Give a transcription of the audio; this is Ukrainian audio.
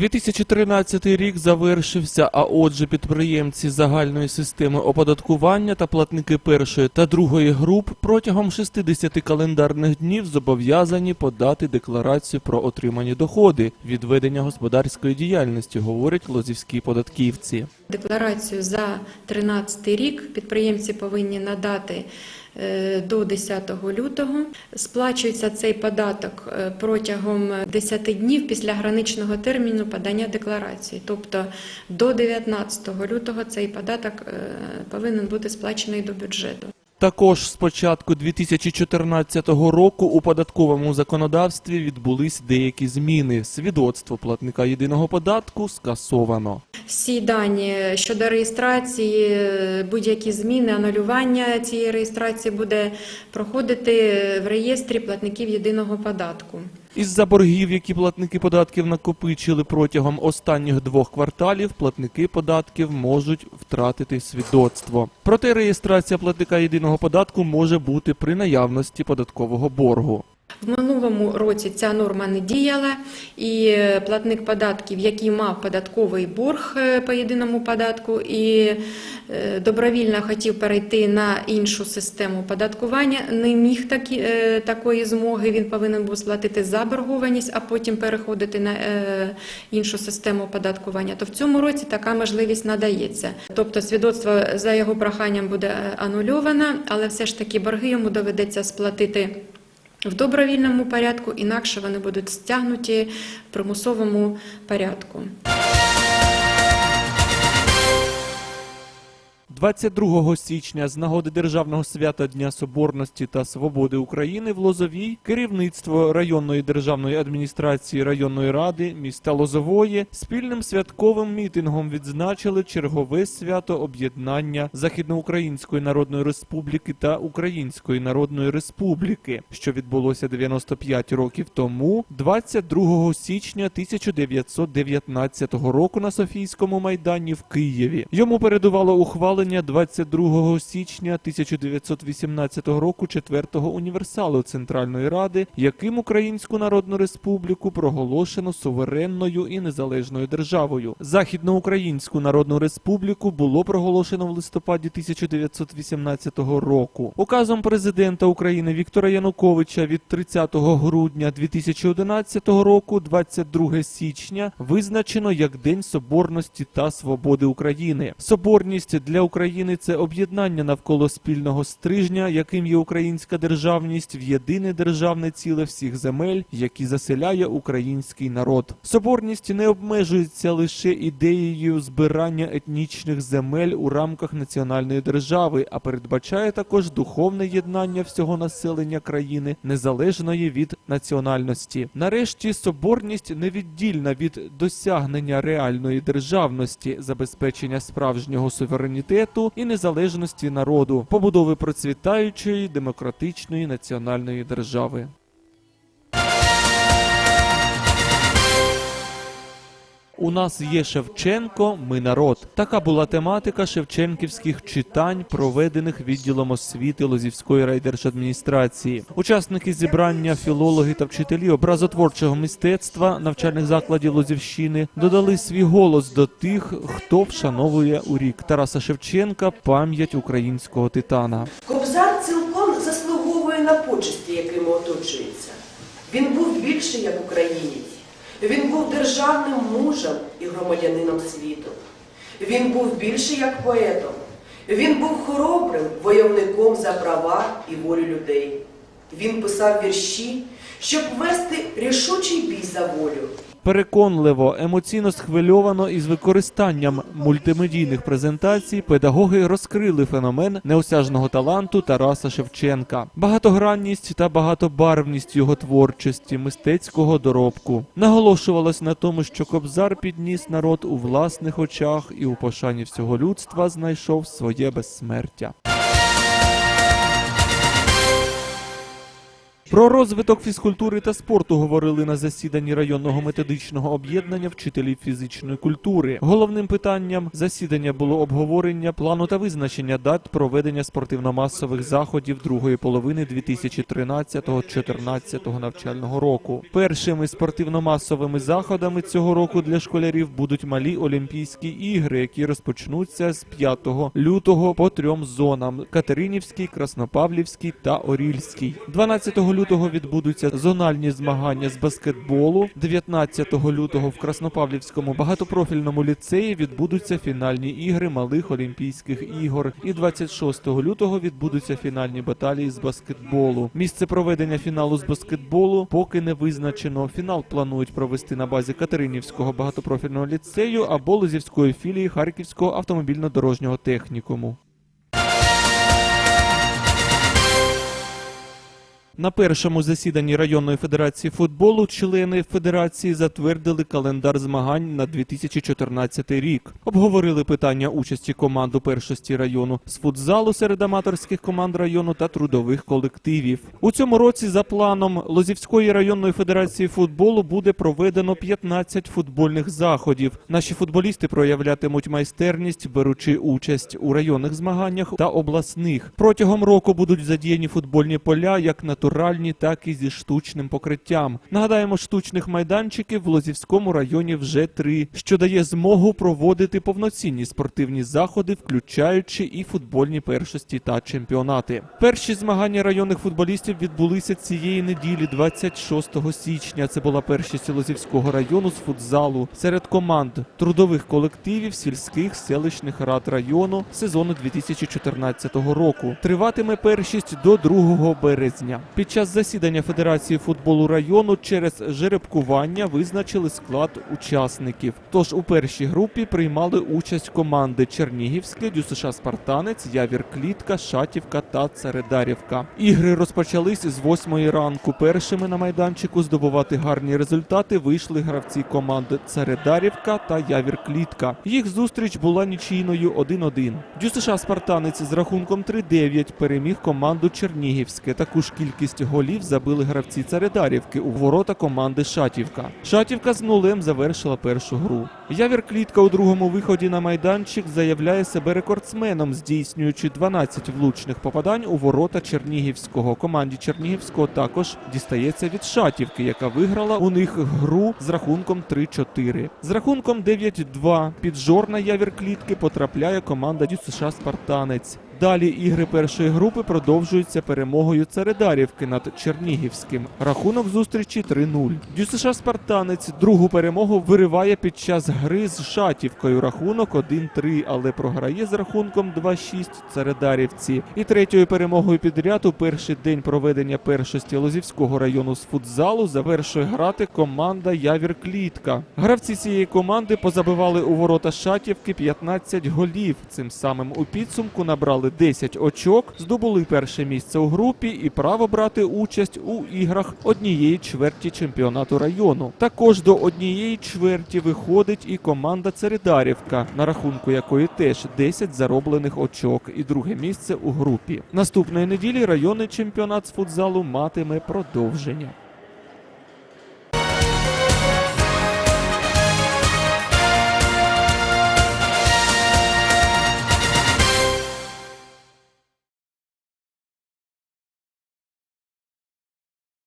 2013 рік завершився, а отже, підприємці загальної системи оподаткування та платники першої та другої груп протягом 60 календарних днів зобов'язані подати декларацію про отримані доходи від ведення господарської діяльності, говорять лозівські податківці. Декларацію за 2013 рік підприємці повинні надати до 10 лютого. Сплачується цей податок е, протягом 10 днів після граничного терміну подання декларації. Тобто до 19 лютого цей податок е, повинен бути сплачений до бюджету. Також з початку 2014 року у податковому законодавстві відбулись деякі зміни. Свідоцтво платника єдиного податку скасовано. Всі дані щодо реєстрації, будь-які зміни, анулювання цієї реєстрації буде проходити в реєстрі платників єдиного податку. Із-за боргів, які платники податків накопичили протягом останніх двох кварталів, платники податків можуть втратити свідоцтво. Проте реєстрація платника єдиного податку може бути при наявності податкового боргу. В минулому році ця норма не діяла, і е, платник податків, який мав податковий борг е, по єдиному податку і е, добровільно хотів перейти на іншу систему податкування, не міг такі, такої змоги. Він повинен був сплатити заборгованість, а потім переходити на іншу систему податкування. То в цьому році така можливість надається. Тобто свідоцтво за його проханням буде анульовано, але все ж таки борги йому доведеться сплатити в добровільному порядку, інакше вони будуть стягнуті в примусовому порядку. 22 січня з нагоди Державного свята Дня Соборності та Свободи України в Лозовій керівництво районної державної адміністрації районної ради міста Лозової спільним святковим мітингом відзначили чергове свято об'єднання Західноукраїнської Народної Республіки та Української Народної Республіки, що відбулося 95 років тому, 22 січня 1919 року на Софійському майдані в Києві. Йому передувало ухвалення 22 січня 1918 року четвертого універсалу Центральної Ради, яким Українську Народну Республіку проголошено суверенною і незалежною державою. Західноукраїнську Народну Республіку було проголошено в листопаді 1918 року. Указом президента України Віктора Януковича від 30 грудня 2011 року, 22 січня, визначено як День Соборності та Свободи України. Соборність для України це об'єднання навколо спільного стрижня, яким є українська державність в єдине державне ціле всіх земель, які заселяє український народ. Соборність не обмежується лише ідеєю збирання етнічних земель у рамках національної держави, а передбачає також духовне єднання всього населення країни, незалежної від національності. Нарешті соборність невіддільна від досягнення реальної державності, забезпечення справжнього суверенітету і незалежності народу, побудови процвітаючої демократичної національної держави. У нас є Шевченко, ми народ. Така була тематика шевченківських читань, проведених відділом освіти Лозівської райдержадміністрації. Учасники зібрання, філологи та вчителі образотворчого мистецтва навчальних закладів Лозівщини додали свій голос до тих, хто вшановує у рік Тараса Шевченка пам'ять українського титана. Кобзар цілком заслуговує на почесті, якими оточується. Він був більше як українець. Він був державним мужем і громадянином світу. Він був більше як поетом. Він був хоробрим войовником за права і волю людей. Він писав вірші, щоб вести рішучий бій за волю. Переконливо, емоційно схвильовано і з використанням мультимедійних презентацій педагоги розкрили феномен неосяжного таланту Тараса Шевченка, багатогранність та багатобарвність його творчості, мистецького доробку. Наголошувалось на тому, що Кобзар підніс народ у власних очах і у пошані всього людства знайшов своє безсмертя. Про розвиток фізкультури та спорту говорили на засіданні районного методичного об'єднання вчителів фізичної культури. Головним питанням засідання було обговорення плану та визначення дат проведення спортивно-масових заходів другої половини 2013-2014 навчального року. Першими спортивно-масовими заходами цього року для школярів будуть малі Олімпійські ігри, які розпочнуться з 5 лютого по трьом зонам: Катеринівський, Краснопавлівський та Орільський. 12 лютого відбудуться зональні змагання з баскетболу. 19 лютого в Краснопавлівському багатопрофільному ліцеї відбудуться фінальні ігри малих Олімпійських ігор. І 26 лютого відбудуться фінальні баталії з баскетболу. Місце проведення фіналу з баскетболу поки не визначено. Фінал планують провести на базі Катеринівського багатопрофільного ліцею або Лозівської філії Харківського автомобільно-дорожнього технікуму. На першому засіданні районної федерації футболу члени федерації затвердили календар змагань на 2014 рік. Обговорили питання участі команд у першості району з футзалу серед аматорських команд району та трудових колективів. У цьому році за планом Лозівської районної федерації футболу буде проведено 15 футбольних заходів. Наші футболісти проявлятимуть майстерність, беручи участь у районних змаганнях та обласних. Протягом року будуть задіяні футбольні поля як натуральні, так і зі штучним покриттям. Нагадаємо, штучних майданчиків в Лозівському районі вже три, що дає змогу проводити повноцінні спортивні заходи, включаючи і футбольні першості та чемпіонати. Перші змагання районних футболістів відбулися цієї неділі, 26 січня. Це була першість Лозівського району з футзалу серед команд трудових колективів сільських селищних рад району сезону 2014 року. Триватиме першість до 2 березня. Під час засідання Федерації футболу району через жеребкування визначили склад учасників. Тож у першій групі приймали участь команди Чернігівське, ДЮСШ Спартанець, Явір Клітка, Шатівка та Цередарівка. Ігри розпочались з 8 ранку. Першими на майданчику здобувати гарні результати вийшли гравці команди Цередарівка та Явір Клітка. Їх зустріч була нічийною 1-1. ДЮСШ Спартанець з рахунком 3-9 переміг команду Чернігівське. Таку ж кількість голів забили гравці Царедарівки у ворота команди Шатівка. Шатівка з нулем завершила першу гру. Явір Клітка у другому виході на майданчик заявляє себе рекордсменом, здійснюючи 12 влучних попадань у ворота Чернігівського. Команді Чернігівського також дістається від Шатівки, яка виграла у них гру з рахунком 3-4. З рахунком 9-2 під жор на явір клітки потрапляє команда ДЮСШ Спартанець. Далі ігри першої групи продовжуються перемогою Царедарівки над Чернігівським. Рахунок зустрічі 3-0. ДЮСШ Спартанець другу перемогу вириває під час гри з Шатівкою. Рахунок 1-3, але програє з рахунком 2-6 Царедарівці. І третьою перемогою підряд у перший день проведення першості Лозівського району з футзалу завершує грати команда Явір Клітка. Гравці цієї команди позабивали у ворота Шатівки 15 голів. Цим самим у підсумку набрали 10 очок, здобули перше місце у групі і право брати участь у іграх однієї чверті чемпіонату району. Також до однієї чверті виходить і команда Цередарівка, на рахунку якої теж 10 зароблених очок і друге місце у групі. Наступної неділі районний чемпіонат з футзалу матиме продовження.